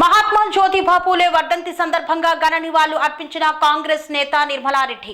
మహాత్మా జ్యోతిబా పూలే వర్ధంతి సందర్భంగా ఘన నివాళులు అర్పించిన కాంగ్రెస్ నేత నిర్మలారెడ్డి.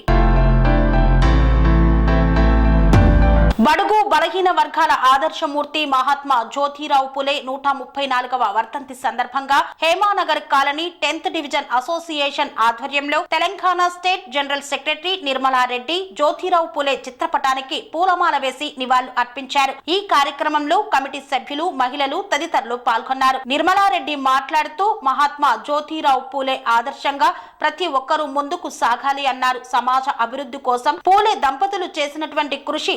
బడుగు బలహీన వర్గాల ఆదర్శమూర్తి మహాత్మా జ్యోతిరావు పులే నూట ముప్పై నాలుగవ వర్ధంతి సందర్భంగా Hemanagar colony tenth division association ఆధ్వర్యంలో Telangana state general secretary Nirmala Reddy Jyotirao Phule చిత్రపటానికి పూలమాల వేసి నివాళులు అర్పించారు. ఈ కార్యక్రమంలో కమిటీ సభ్యులు మహిళలు తదితరులు పాల్గొన్నారు. నిర్మలారెడ్డి మాట్లాడుతూ మహాత్మా జ్యోతిరావు పూలే ఆదర్శంగా ప్రతి ఒక్కరూ ముందుకు సాగాలి అన్నారు. సమాజ అభివృద్ధి కోసం పూలే దంపతులు చేసినటువంటి కృషి